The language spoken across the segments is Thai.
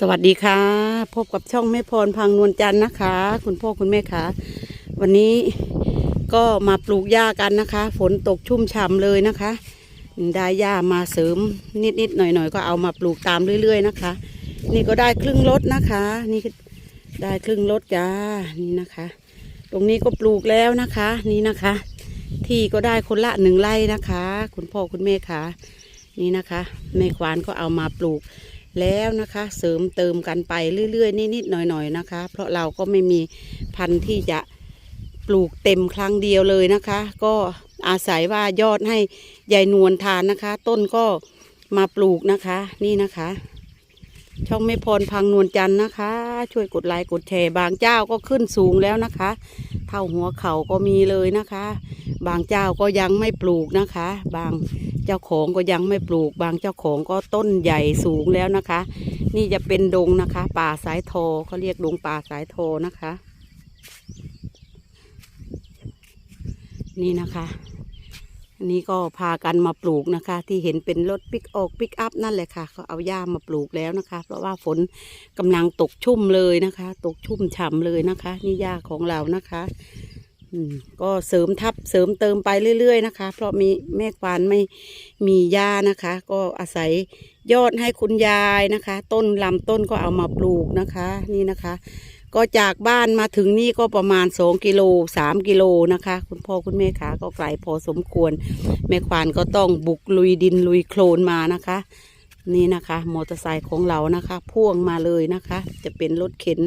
สวัสดีค่ะ พบกับช่องแม่พรพังนวลจันทร์นะคะ คุณพ่อคุณแม่ค่ะ วันนี้ก็มาปลูกหญ้ากันนะคะ ฝนตกชุ่มฉ่ำเลยนะคะได้หญ้ามาเสริมนิดๆหน่อยๆก็เอามาปลูกตามเรื่อย ๆ นะคะ นี่ก็ได้ครึ่งรถนะคะ นี่ได้ครึ่งรถจ้านี่นะคะ ตรงนี้ก็ปลูกแล้วนะคะ นี่นะคะ ที่ก็ได้คนละหนึ่งไร่นะคะ คุณพ่อคุณแม่ค่ะ นี่นะคะแม่ควานก็เอามาปลูก แล้วนะคะ เสริมเติมกันไปเรื่อย ๆ นิดๆหน่อยๆนะคะ เพราะเราก็ไม่มีพันธุ์ที่จะปลูกเต็มครั้งเดียวเลยนะคะ ก็อาศัยว่ายอดให้ยายนวลทานนะคะ ต้นก็มาปลูกนะคะนี่นะคะ ช่องแม่พรพังนวลจันทร์นะคะ ช่วยกดไลค์กดแชร์บางเจ้าก็ขึ้นสูงแล้วนะคะ เท่าหัวเข่าก็มีเลยนะคะ บางเจ้าก็ยังไม่ปลูกนะคะ บาง เจ้าของก็ยังไม่ปลูกบางเจ้าของก็ต้นใหญ่สูงแล้วนะคะ นี่จะเป็นดงนะคะ ป่าสายโทเขาเรียกดงป่าสายโทนะคะ นี่นะคะอันนี้ก็พากันมาปลูกนะคะ ที่เห็นเป็นรถปิกออกปิกอัพนั่นแหละค่ะเขาเอาหญ้ามาปลูกแล้วนะคะ เพราะว่าฝนกำลังตกชุ่มเลยนะคะ ตกชุ่มฉ่ำเลยนะคะ นี่หญ้าของเรานะคะ ก็เสริมทับเสริมเติมไปเรื่อย ๆ นะคะ เพราะมีแม่ควานไม่มีหญ้านะคะ ก็อาศัยยอดให้คุณยายนะคะ ต้นลำต้นก็เอามาปลูกนะคะนี่นะคะ ก็จากบ้านมาถึงนี่ก็ประมาณสองกิโลสามกิโลนะคะ คุณพ่อคุณแม่ขาก็ไกลพอสมควร แม่ควานก็ต้องบุกลุยดินลุยโคลนมานะคะ นี่นะคะมอเตอร์ไซค์ของเรานะคะพ่วงมาเลยนะคะ จะเป็นรถเข็น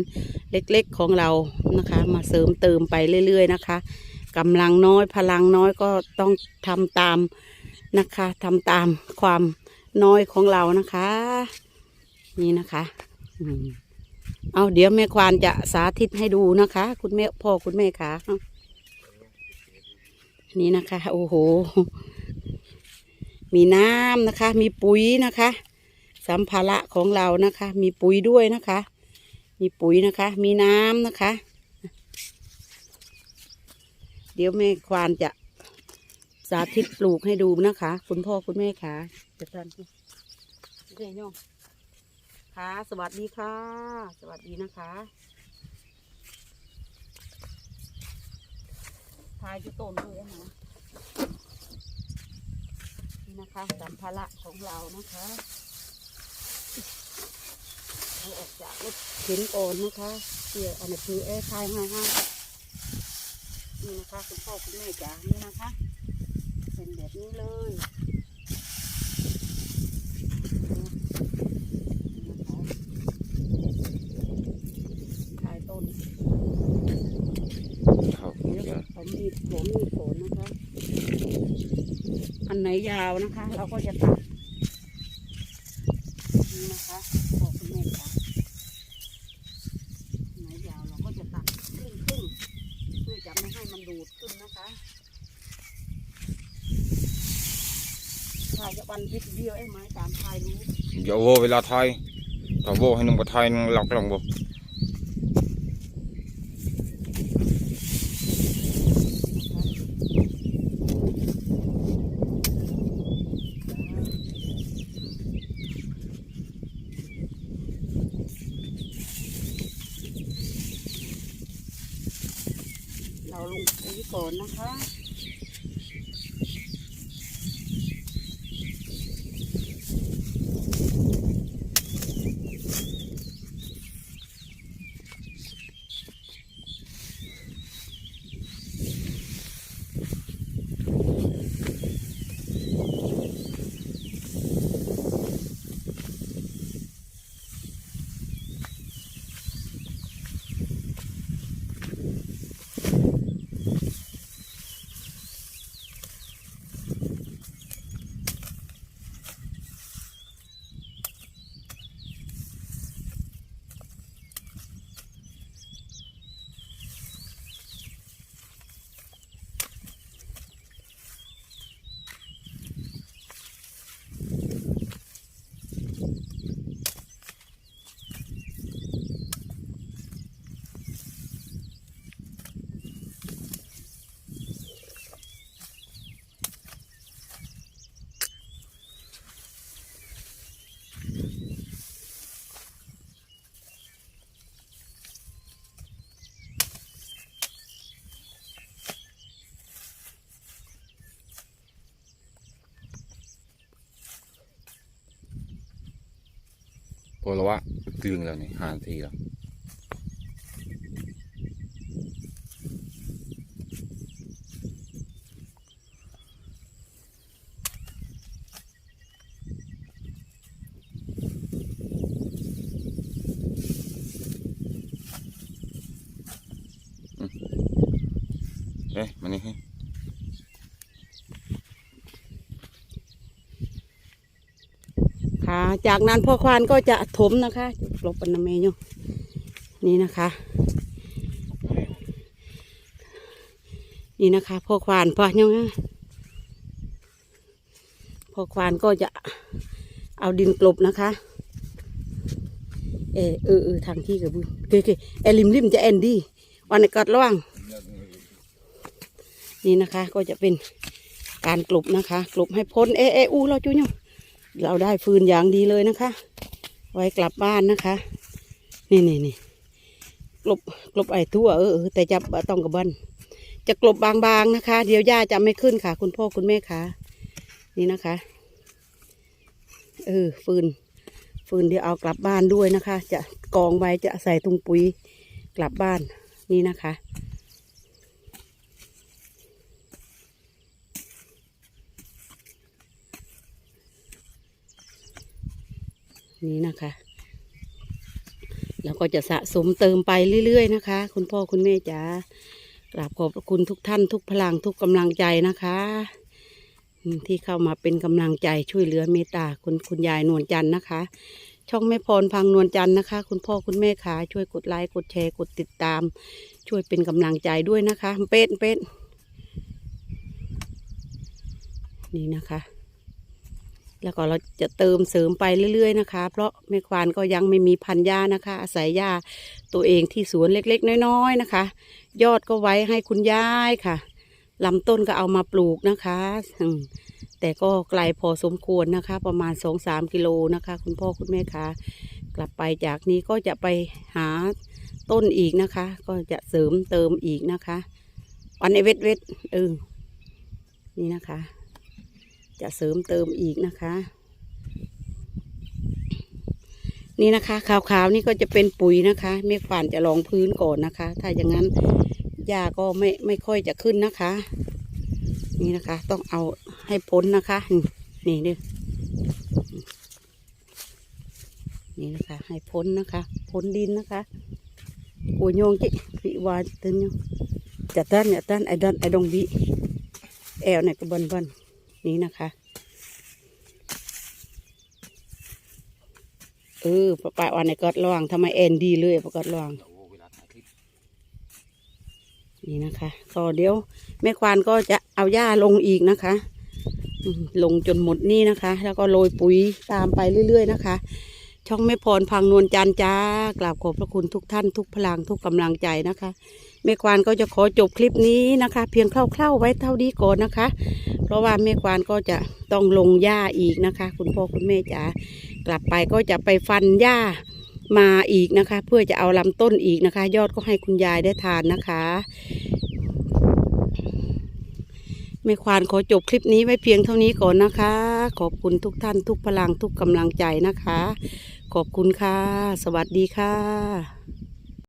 เล็กๆของเรานะคะ มาเสริมเติมไปเรื่อย ๆ นะคะกำลังน้อยพลังน้อยก็ต้องทำตามนะคะทำตามความน้อยของเรานะคะ นี่นะคะเอาเดี๋ยวแม่ควานจะสาธิตให้ดูนะคะ คุณแม่พ่อคุณแม่ขานี่นะคะ โอ้โห มีน้ำนะคะ มีปุ๋ยนะคะ สัมภาระของเรานะคะ มีปุ๋ยด้วยนะคะ มีปุ๋ยนะคะ มีน้ำนะคะ เดี๋ยวแม่ควานจะสาธิตปลูกให้ดูนะคะ คุณพ่อคุณแม่ค่ะจะทันเดี๋ยวโยมค่ะ สวัสดีค่ะ สวัสดีนะคะทายจุต้นด้วยนะนี่นะคะสัมภาระของเรานะคะ เอาออกจากรถเข็นก่อนนะคะเดี๋ยวอันนี้คือแอร์ทายให้ให้นี่นะคะคุณพ่อคุณแม่จ๋านี่นะคะ เป็นแบบนี้เลยนี่นะคะทายต้นครับเดี๋ยวผมมีผมมีฝนนะคะ อันไหนยาวนะคะ เราก็จะตัดนี่นะคะบอกคุณแม่ค่ะอันไหนยาวเราก็จะตัดครึ่งครึ่งๆเพื่อจะไม่ให้มันดูดขึ้นนะคะ ถ่ายจะวันวิดเดียวไอ้ไม้ตามถ่ายรู้อย่าโวเวลาไทยถ้าโวให้นุ่งก็ไทยนุ่งหลักหลงบ่เราลงไปก่อนนะคะ พอละวะกลึงแล้วนี่หานาทีแล้วเอ๊ะมานี่ให้ ค่ะ จากนั้นพ่อควานก็จะถมนะคะลบปนเมยอยู่นี่นะคะ นี่นะคะพ่อควานพ่อยังพ่อควานก็จะเอาดินกลบนะคะ เออเออทางที่กับบุญเกเกเอลิมริมจะแอนดี้วันไหนกัดระหว่างนี่นะคะก็จะเป็นการกลบนะคะ กลบให้พ้นเอเออูเราจุยง เราได้ฟืนอย่างดีเลยนะคะ ไว้กลับบ้านนะคะ นี่นี่นี่กลบกลบไอ้ทั่วเออแต่จะต้องกับบันจะกลบบางๆนะคะ เดี๋ยวหญ้าจะไม่ขึ้นค่ะ คุณพ่อคุณแม่ค่ะ นี่นะคะเออฟืน ฟืนเดี๋ยวเอากลับบ้านด้วยนะคะ จะกองไว้จะใส่ตุงปุ๋ยกลับบ้านนี่นะคะ นี่นะคะ แล้วก็จะสะสมเติมไปเรื่อย ๆ นะคะ คุณพ่อคุณแม่จ๋ากราบขอบคุณทุกท่านทุกพลังทุกกำลังใจนะคะ ที่เข้ามาเป็นกำลังใจช่วยเหลือเมตตาคุณคุณยายนวลจันทร์นะคะ ช่องแม่พรพังนวลจันทร์นะคะ คุณพ่อคุณแม่ขาช่วยกดไลค์กดแชร์กดติดตาม ช่วยเป็นกำลังใจด้วยนะคะ เป็ดเป็ดนี่นะคะ แล้วก็เราจะเติมเสริมไปเรื่อย ๆ นะคะ เพราะแม่ควานก็ยังไม่มีพันธุ์หญ้านะคะ อาศัยหญ้าตัวเองที่สวนเล็กๆ น้อยๆนะคะ ยอดก็ไว้ให้คุณยายค่ะลำต้นก็เอามาปลูกนะคะแต่ก็ไกลพอสมควรนะคะ ประมาณสองสามกิโลนะคะ คุณพ่อคุณแม่คะกลับไปจากนี้ก็จะไปหาต้นอีกนะคะ ก็จะเสริมเติมอีกนะคะวันไอเวทเวทเออนี่นะคะ จะเสริมเติมอีกนะคะ นี่นะคะขาวๆนี่ก็จะเป็นปุ๋ยนะคะเมฆฝานจะรองพื้นก่อนนะคะ ถ้าอย่างนั้นหญ้าก็ไม่ไม่ค่อยจะขึ้นนะคะ นี่นะคะ ต้องเอาให้พ้นนะคะ นี่นี่นี่นะคะ ให้พ้นนะคะพ้นดินนะคะโอ้ยโยงจิวิวาตึนโยงจะต้านเนี่ยต้านไอ้ดันไอ้ดงบิแอลเนี่ยก็บันบัน นี่นะคะ เออปะปะวันในก็ระวังทำไมเอ็นดีเลยประกอดรองนี่นะคะก็เดี๋ยวแม่ควานก็จะเอาหญ้าลงอีกนะคะ ลงจนหมดนี่นะคะ แล้วก็โรยปุ๋ยตามไปเรื่อย ๆ นะคะ ช่องแม่พรพังนวลจันจ้ากราบขอบพระคุณทุกท่านทุกพลังทุกกำลังใจนะคะแม่ควานก็จะขอจบคลิปนี้นะคะ เพียงคร่าวๆไว้เท่านี้ก่อนนะคะ เพราะว่าแม่ควานก็จะต้องลงหญ้าอีกนะคะ คุณพ่อคุณแม่จ๋ากลับไปก็จะไปฟันหญ้ามาอีกนะคะ เพื่อจะเอาลำต้นอีกนะคะ ยอดก็ให้คุณยายได้ทานนะคะแม่ควานขอจบคลิปนี้ไว้เพียงเท่านี้ก่อนนะคะ ขอบคุณทุกท่านทุกพลังทุกกำลังใจนะคะ ขอบคุณค่ะ สวัสดีค่ะ